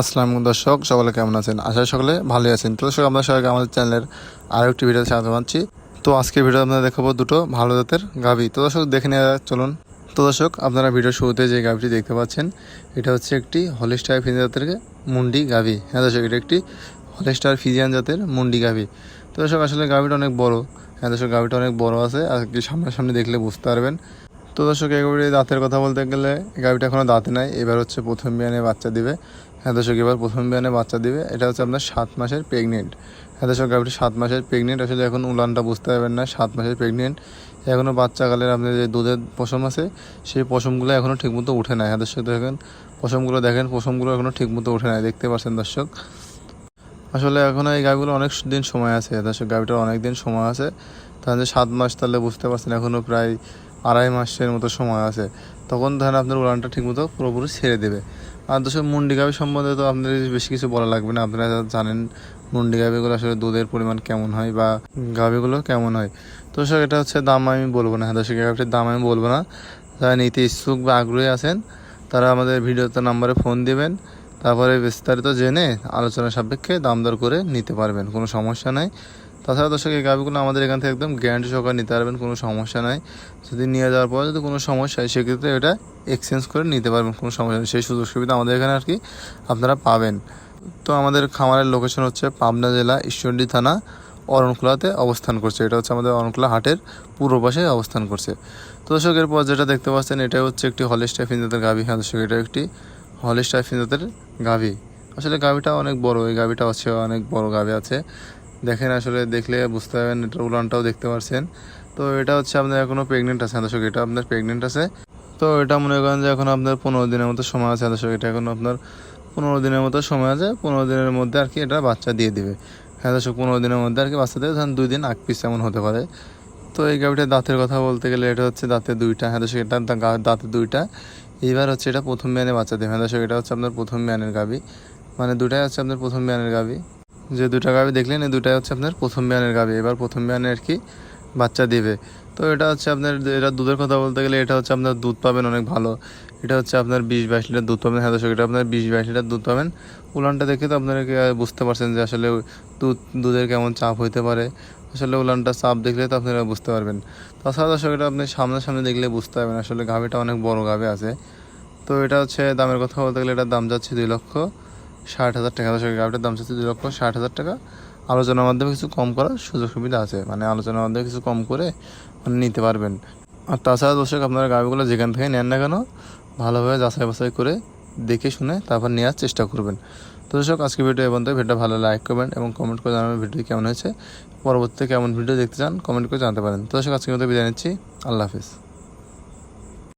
আসসালামু দর্শক, সকলে কেমন আছেন? আশা সকলে ভালোই আছেন। তো দর্শক আমরা সবাইকে আমাদের চ্যানেলের আরও একটি ভিডিও স্বাগত জানাচ্ছি। তো আজকে ভিডিও আপনারা দেখাবো দুটো ভালো জাতের গাভী। তো দর্শক, দেখে নেওয়া চলুন। তো দর্শক, আপনারা ভিডিও শুরুতে যে গাভীটি দেখতে পাচ্ছেন, এটা হচ্ছে একটি হলিস্টার ফিজিয়ান জাতের মুন্ডি গাভী। হ্যাঁ দর্শক, এটা একটি হলিস্টার ফিজিয়ান জাতের মুন্ডি গাভী। তো দর্শক, আসলে গাভীটা অনেক বড়। হ্যাঁ দর্শক, গাভীটা অনেক বড় আছে, আর কি সামনাসামনি দেখলে বুঝতে পারবেন। তো দর্শক এগুলি দাঁতের কথা বলতে গেলে, গাভীটা এখনও দাঁতে নাই, এবার হচ্ছে প্রথম বিয়ানে বাচ্চা দিবে। হ্যাঁ দর্শক, এবার প্রথম বিয়ানে বাচ্চা দিবে। এটা হচ্ছে আপনার সাত মাসের প্রেগনেন্ট হ্যাঁ দর্শক গাভীটি সাত মাসের প্রেগনেন্ট আসলে এখন উলানটা বুঝতে পারবেন না, সাত মাসের প্রেগনেন্ট এখনও বাচ্চাকালের আপনার যে দুধের পশম আছে, সেই পশমগুলো এখনও ঠিকমতো উঠে নাই। হ্যাঁ দর্শক, দেখেন, পশমগুলো দেখেন, পশমগুলো এখনও ঠিকমতো উঠে নাই। দেখতে পাচ্ছেন দর্শক। আসলে এখনও এই গাভিগুলো অনেক দিন সময় আছে। দর্শক গাভিটার অনেক দিন সময় আছে। তাহলে সাত মাস তাহলে বুঝতে পারছেন এখনও প্রায় আড়াই মাসের মতো সময় আছে। তখন ধরেন আপনার উড়ানটা ঠিকমতো পুরোপুরি ছেড়ে দেবে। আর দর্শক মুন্ডি গাভি সম্বন্ধে তো আপনাদের বেশি কিছু বলা লাগবে না। আপনারা জানেন মুন্ডি গাভিগুলো আসলে দুধের পরিমাণ কেমন হয় বা গাভিগুলো কেমন হয়। তো দর্শক এটা হচ্ছে দাম আমি বলব না। হ্যাঁ দর্শক গাভিটির দাম আমি বলব না। যারা নিতে ইচ্ছুক বা আগ্রহী আছেন, তারা আমাদের ভিডিওতে নাম্বারে ফোন দিবেন। তারপরে বিস্তারিত জেনে আলোচনা সাপেক্ষে দাম দর করে নিতে পারবেন। কোনো সমস্যা নাই। তাছাড়া দর্শক এই গাভিগুলো আমাদের এখান থেকে একদম গ্যারান্টি সহকারে নিতে পারবেন, কোনো সমস্যা নাই। যদি নিয়ে যাওয়ার পর যদি কোনো সমস্যা হয়, সেক্ষেত্রে এটা এক্সচেঞ্জ করে নিতে পারবেন, কোনো সমস্যা নেই। সেই সুযোগ সুবিধা আমাদের এখানে আর কি আপনারা পাবেন। তো আমাদের খামারের লোকেশন হচ্ছে পাবনা জেলা, ঈশ্বরদী থানা অরণখোলাতে অবস্থান করছে। এটা হচ্ছে আমাদের অরণখোলা হাটের পূর্ব পাশে অবস্থান করছে। তো দর্শক, এরপর যেটা দেখতে পাচ্ছেন এটা হচ্ছে একটি হলিস্টার ফিনজাতের গাভি। হ্যাঁ দর্শক, এটা একটি হলিস্টার ফিনজাতের গাভি। আসলে গাভিটা অনেক বড়, এই গাভিটা হচ্ছে অনেক বড় গাভি আছে। দেখেন আসলে দেখলে বুঝতে পারবেন এটার উলানটাও দেখতে পারছেন। তো এটা হচ্ছে আপনার এখনও প্রেগনেন্ট আছে দর্শক এটা আপনার প্রেগনেন্ট আছে। তো এটা মনে করেন যে এখন আপনার পনেরো দিনের মতো সময় আছে দর্শক এটা এখন আপনার পনেরো দিনের মতো সময় আছে, পনেরো দিনের মধ্যে আর কি এটা বাচ্চা দিয়ে দিবে। হ্যাঁ দর্শক পনেরো দিনের মধ্যে আর কি বাচ্চা দেবে, ধরেন দুই দিন আগ পিস এমন হতে পারে। তো এই গাভিটার দাঁতের কথা বলতে গেলে এটা হচ্ছে দাঁতে দুইটা হ্যাঁ দর্শক এটা দাঁতে দুইটা। এইবার হচ্ছে এটা প্রথম বিয়ানে বাচ্চা দেবে হ্যাঁ দর্শক এটা হচ্ছে আপনার প্রথম বিয়ানের গাভি। মানে দুটাই হচ্ছে আপনার প্রথম বিয়ানের গাভি। যে দুটা গাভি দেখলেন, এই দুটাই হচ্ছে আপনার প্রথম বিয়ানের গাভি এবার প্রথম বিয়ানে আর কি বাচ্চা দিবে। তো এটা হচ্ছে আপনার, এটা দুধের কথা বলতে গেলে এটা হচ্ছে আপনার দুধ পাবেন অনেক ভালো। এটা হচ্ছে আপনার বিশ বাইশ লিটার দুধ পাবেন হ্যাঁ দর্শক, এটা আপনার বিশ বাইশ লিটার দুধ পাবেন। উলানটা দেখে তো আপনারা বুঝতে পারছেন যে আসলে দুধ, দুধের কেমন চাপ হইতে পারে। আসলে উলানটা চাপ দেখলে তো আপনারা বুঝতে পারবেন। তাছাড়া দর্শক, এটা আপনি সামনাসামনি দেখলে বুঝতে পারবেন, আসলে গাভিটা অনেক বড় গাভি আছে। তো এটা হচ্ছে দামের কথা বলতে গেলে এটার দাম যাচ্ছে দুই লক্ষ ষাট হাজার টাকা। দর্শক গাভিটার দাম যাচ্ছে দুই লক্ষ ষাট হাজার টাকা। আলোচনার মাধ্যমে কিছু কম করার সুযোগ সুবিধা আছে। মানে আলোচনার মাধ্যমে কিছু কম করে মানে নিতে পারবেন। আর তাছাড়া দর্শক, আপনারা গাভিগুলো যেখান থেকে নেন না কেন, ভালোভাবে যাচাই বাছাই করে দেখে শুনে তারপর নেওয়ার চেষ্টা করবেন। তো দর্শক আজকে ভিডিও এবং ভিডিওটা ভালো লাইক করবেন এবং কমেন্ট করে জানাবেন ভিডিও কেমন হয়েছে। পরবর্তীতে কেমন ভিডিও দেখতে চান কমেন্ট করে জানতে পারেন। তো দর্শক আজকে মতো বিদায় নিচ্ছি। আল্লাহ হাফিজ।